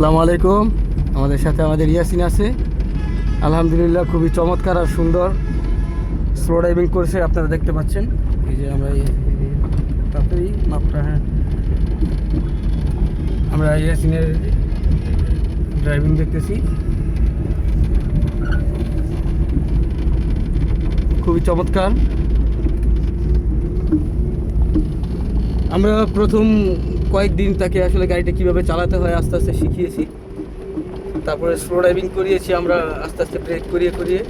আসসালামু আলাইকুম। আমাদের সাথে আমাদের ইয়াসিন আছে। আলহামদুলিল্লাহ খুবই চমৎকার আর সুন্দর স্লো ড্রাইভিং করছে, আপনারা দেখতে পাচ্ছেন। এই যে আমরা তাড়াতাড়ি মাপটা হ্যাঁ। আমরা ইয়াসিনের ড্রাইভিং দেখতেছি। খুবই চমৎকার। আমরা প্রথম কয়েকদিন তাকে আসলে গাড়িটা কীভাবে চালাতে হয় আস্তে আস্তে শিখিয়েছি। তারপরে স্লো ড্রাইভিং করিয়েছি আমরা আস্তে আস্তে ব্রেক করিয়ে করিয়ে।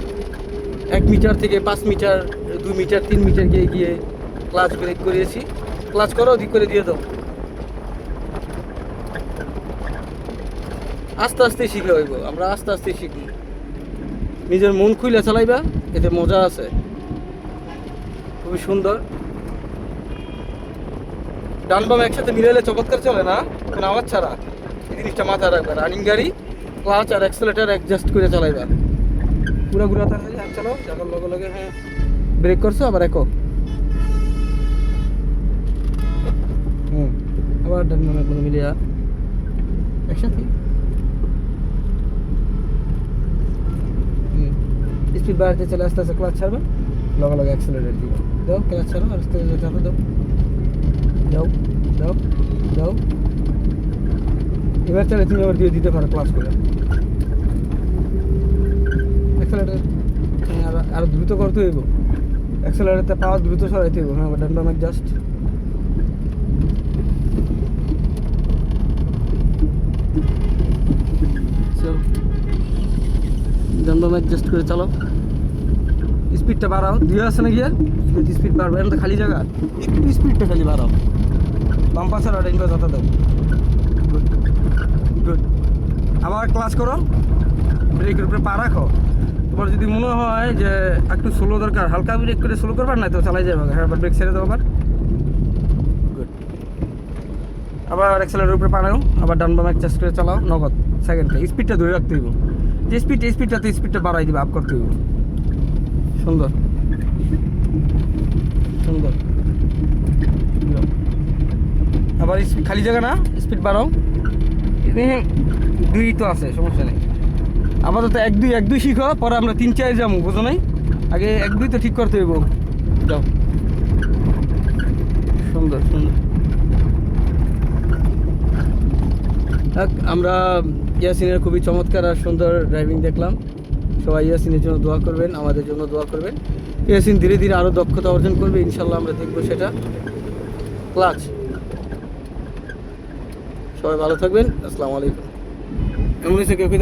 এক মিটার থেকে পাঁচ মিটার, দু মিটার, তিন মিটার গিয়ে গিয়ে ক্লাচ ব্রেক করিয়েছি। ক্লাচ করো দিক করে দিয়ে দাও। আস্তে আস্তে শিখে হইব, আমরা আস্তে আস্তে শিখি নিজের মন খুলে চালাইবা, এতে মজা আছে। খুবই সুন্দর। ডান বাম একসাথে মিলাইলে চমৎকার চলে না? কোনো আওয়াজ ছাড়া। এই জিনিসটা মাথায় রাখবে রানিং গাড়ি ক্লাচ আর অ্যাক্সেলেটার অ্যাডজাস্ট করে চালাইবা। পুরো ঘুরা তার হাত চালাও, যাবার লগে লগে হ্যাঁ ব্রেক করছ, আবার একো হুম, আবার ডান বাম একদম মিলিয়া। একসাথে। স্পিড বাড়াতে চলে আস্তে আস্তে ক্লাচ ছাড়বে, লগে লগে অ্যাক্সেলেটার দিবে। দাও ক্লাচ ছাড়ো আর আস্তে আস্তে দাও দাও দাও এবার চালে তুমি আবার দিয়ে দিতে পারো ক্লাস করে। অ্যাক্সেলারেটর আর দ্রুত করতে হইব অ্যাক্সেলারেটরতে পাওয়ার দ্রুত সরাইতে হইব হ্যাঁ বাটন বামের জাস্ট ডান বাম অ্যাডজাস্ট করে চালাও। স্পিডটা বাড়াও। দুই আছে না গিয়ার স্পিড বাড়বে। তো খালি জায়গা। একটু স্পিডটা খালি বাড়াও। বাম পাশে আর ডাইন পাশে দাও গুড গুড আবার ক্লাস করো। ব্রেকের উপরে পা রাখো। তোমার যদি মনে হয় যে একটু স্লো দরকার, হালকা ব্রেক করে স্লো করবার না তো চালাই যাবে। হ্যাঁ আবার ব্রেক ছেড়ে দাও আবার। গুড আবার অ্যাক্সেলের উপরে পানাও আবার ডান বাম চেষ্টা করে চালাও। নগদ। সেকেন্ডটা স্পিডটা ধরে রাখতে হইব। যে স্পিড স্পিডটাতে স্পিডটা বাড়াই দিবে আপ করতে হইব। সুন্দর। সুন্দর। আবার খালি জায়গা না? স্পিড বাড়াও। দুই তো আছে, সমস্যা নেই। আপাতত এক দুই এক দুই শিখো, পরে আমরা তিন চার যাব বুঝো নাই? আগে এক দুই তো ঠিক করতে হইব। যাও। সুন্দর সুন্দর। আমরা ইয়াসিনের খুবই চমৎকার আর সুন্দর ড্রাইভিং দেখলাম। সবাই ইয়াসিনের জন্য দোয়া করবেন, আমাদের জন্য দোয়া করবেন। ইয়াসিন ধীরে ধীরে আরও দক্ষতা অর্জন করবে, ইনশাল্লাহ আমরা দেখব সেটা। ক্লাচ। সবাই ভালো থাকবেন আসসালামু আলাইকুম। এমন কেউ কি